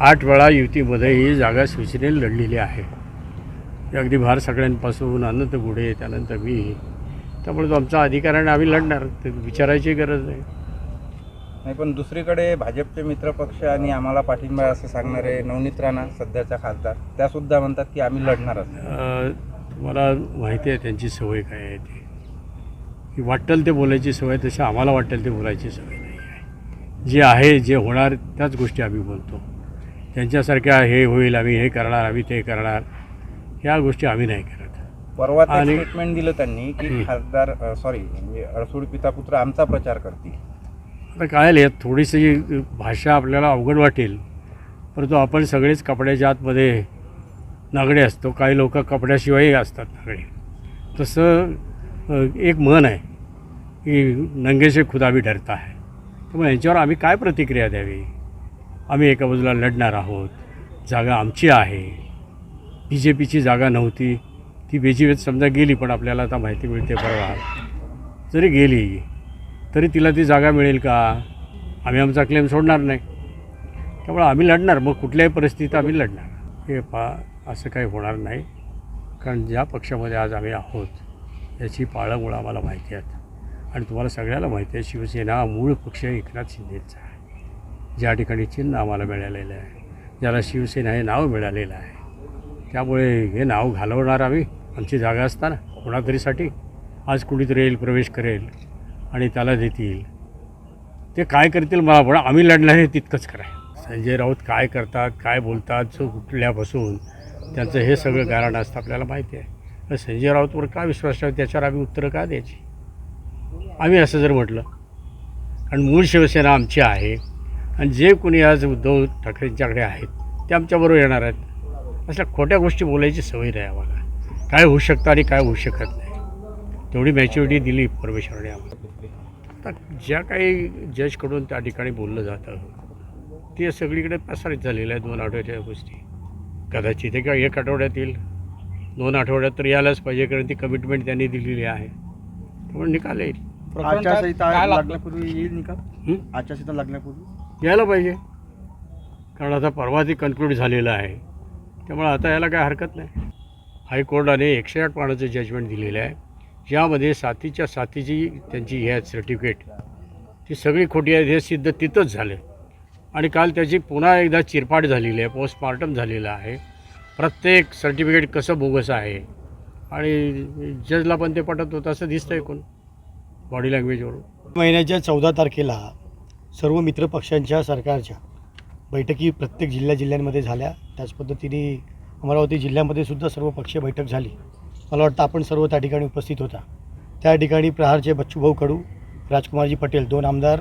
आठ वेळा युतीमध्ये ही जागा शिवसेनेने लढलेली आहे. अगदी भार सगळ्यांपासून अनंत गुढे त्यानंतर मी. त्यामुळे तो आमचा अधिकार आणि आम्ही लढणार ते विचारायची गरज नाही. नाही पण दुसरीकडे भाजपचे मित्रपक्ष आणि आम्हाला पाठिंबा असं सांगणारे नवनीत राणा सध्याच्या खासदार त्या सुद्धा म्हणतात की आम्ही लढणारच अ, तुम्हाला माहिती आहे त्यांची सवय काय आहे ती. की वाटेल ते बोलायची सवय तशी आम्हाला वाटेल ते बोलायची सवय नाही आहे. जे आहे जे होणार त्याच गोष्टी आम्ही बोलतो. त्यांच्यासारख्या हे होईल आम्ही हे करणार आम्ही ते करणार ह्या गोष्टी आम्ही नाही करत. परवा आणि- स्टेटमेंट दिलं त्यांनी की. खासदार सॉरी म्हणजे अडसूळ पिता पुत्र आमचा प्रचार करतील. आता काय यात थोडीशी भाषा आपल्याला अवघड वाटेल परंतु आपण सगळेच कपड्याच्या आतमध्ये नागडे असतो काही लोक कपड्याशिवायही असतात नागडे. तसं एक म्हण आहे की नंगेसे खुदा भी डरता है. त्यामुळे यांच्यावर आम्ही काय प्रतिक्रिया द्यावी? आम्ही एका बाजूला लढणार आहोत. जागा आमची आहे. बी जे पीची जागा नव्हती. ती बेजीवेत समजा गेली पण आपल्याला आता माहिती मिळते परवा. जरी गेली तरी तिला ती जागा मिळेल का? आम्ही आमचा क्लेम सोडणार नाही. त्यामुळे आम्ही लढणार. मग कुठल्याही परिस्थितीत आम्ही लढणार. हे पा असं काही होणार नाही. कारण ज्या पक्षामध्ये आज आम्ही आहोत याची पाळंमुळं आम्हाला माहिती आहेत. आणि तुम्हाला सगळ्याला माहिती आहे शिवसेना मूळ पक्ष एकनाथ शिंदेचा ज्या ठिकाणी चिन्ह आम्हाला मिळालेलं आहे ज्याला शिवसेना हे नाव मिळालेलं आहे त्यामुळे हे नाव घालवणार आम्ही आमची जागा असताना कोणातरीसाठी आज कुणीतरी येईल प्रवेश करेल आणि त्याला देतील. ते काय करतील मला पण आम्ही लढणार हे तितकंच कराय संजय राऊत काय करतात काय बोलतात जो कुठल्यापासून त्यांचं हे सगळं कारण असतं आपल्याला माहिती आहे. तर संजय राऊतवर का विश्वास ठेवा त्याच्यावर आम्ही उत्तरं का द्यायची? आम्ही असं जर म्हटलं कारण मूळ शिवसेना आमची आहे आणि जे कोणी आज उद्धव ठाकरेंच्याकडे आहेत ते आमच्याबरोबर येणार आहेत. अशा खोट्या गोष्टी बोलायची सवय नाही आम्हाला. काय होऊ शकतं आणि काय होऊ शकत नाही. तेवढी मॅच्युरिटी दिली परमेश्वराने आम्हाला. आता ज्या काही जजकडून त्या ठिकाणी बोललं जातं ते सगळीकडे प्रसारित झालेलं आहे दोन आठवड्याच्या गोष्टी. कदाचित एका एक आठवड्यात येईल. दोन आठवड्यात तर यायलाच पाहिजे कारण ती कमिटमेंट त्यांनी दिलेली आहे. त्यामुळे निकाल येईल. आचारसंहिता लागण्यापूर्वी येईल निकाल? आचारसंहिता लागण्यापूर्वी? यायला पाहिजे. कारण आता परवा ती कन्क्लूड झालेलं आहे. त्यामुळे आता यायला काय हरकत नाही. हायकोर्टाने एकशे आठ पानाचं जजमेंट दिलेलं आहे. ज्यामध्ये साथीच्या साथीची त्यांची हे आहेत सर्टिफिकेट ती सगळी खोटी आहेत हे सिद्ध तिथंच झालं. आणि काल त्याची पुन्हा एकदा चिरफाड झालेली आहे पोस्टमार्टम झालेलं आहे. प्रत्येक सर्टिफिकेट कसं बोगस आहे? आणि जजला पण ते पटत होतं असं दिसतं आहे कोण बॉडी लँग्वेजवरून महिन्याच्या चौदा तारखेला सर्व मित्रपक्षांच्या सरकारच्या बैठकी प्रत्येक जिल्ह्या जिल्ह्यांमध्ये झाल्या. त्याच पद्धतीने अमरावती जिल्ह्यामध्ये सुद्धा सर्व पक्षीय बैठक झाली. मला वाटतं आपण सर्व त्या ठिकाणी उपस्थित होता. त्या ठिकाणी प्रहारचे बच्चूभाऊ कडू राजकुमारजी पटेल दोन आमदार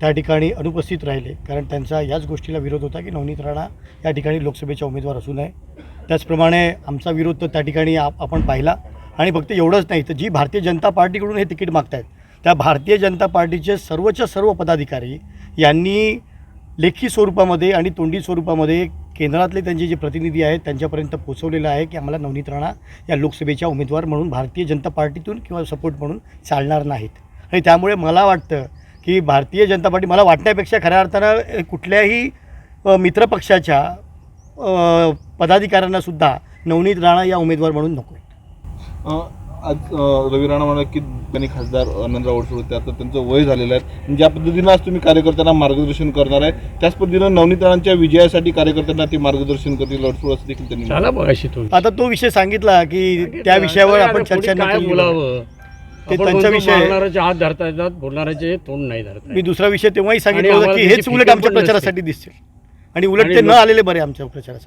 त्या ठिकाणी अनुपस्थित राहिले. कारण त्यांचा याच गोष्टीला विरोध होता की नवनीत राणा या ठिकाणी लोकसभेच्या उमेदवार असू नये त्याचप्रमाणे आमचा विरोध तर त्या ठिकाणी आप आपण पाहिला. आणि फक्त एवढंच नाही तर जी भारतीय जनता पार्टीकडून हे तिकीट मागतायत त्या भारतीय जनता पार्टीचे सर्वच्या सर्व पदाधिकारी यांनी लेखी स्वरूपामध्ये आणि तोंडी स्वरूपामध्ये केंद्रातले त्यांचे जे प्रतिनिधी आहेत त्यांच्यापर्यंत पोचवलेलं आहे की आम्हाला नवनीत राणा या लोकसभेच्या उमेदवार म्हणून भारतीय जनता पार्टीतून किंवा सपोर्ट म्हणून चालणार नाहीत. आणि त्यामुळे मला वाटतं की भारतीय जनता पार्टी मला वाटण्यापेक्षा खऱ्या अर्थानं कुठल्याही मित्रपक्षाच्या पदाधिकाऱ्यांनासुद्धा नवनीत राणा या उमेदवार म्हणून नको आहेत. आज अ, रवी राणा म्हणाले की त्यांनी खासदार आनंदराव अडसूळ होते. आता त्यांचं वय झालेलं आहे. आणि ज्या पद्धतीनं आज तुम्ही कार्यकर्त्यांना मार्गदर्शन करणार आहे त्याच पद्धतीनं नवनीत राणांच्या विजयासाठी कार्यकर्त्यांना ते मार्गदर्शन करतील अडसूळ असं देखील त्यांनी झाला तो आता तो विषय सांगितला की त्या विषयावर आपण चर्चा काय नाही बोलावं? ते आपण त्यांचा बोलतो विषय आहे. मारणाऱ्याचे हात धरता येतात बोलणाऱ्याचे तोंड नाही धरता मी येत. दुसरा विषय तेव्हाही सांगितलं आणि होतं की आम्हाला हेच त्याची उलट फिकीर आमच्या नसते. प्रचारासाठी दिसतील. आणि उलट आणि ते न लोक- आलेले बरे आमच्या प्रचारासाठी.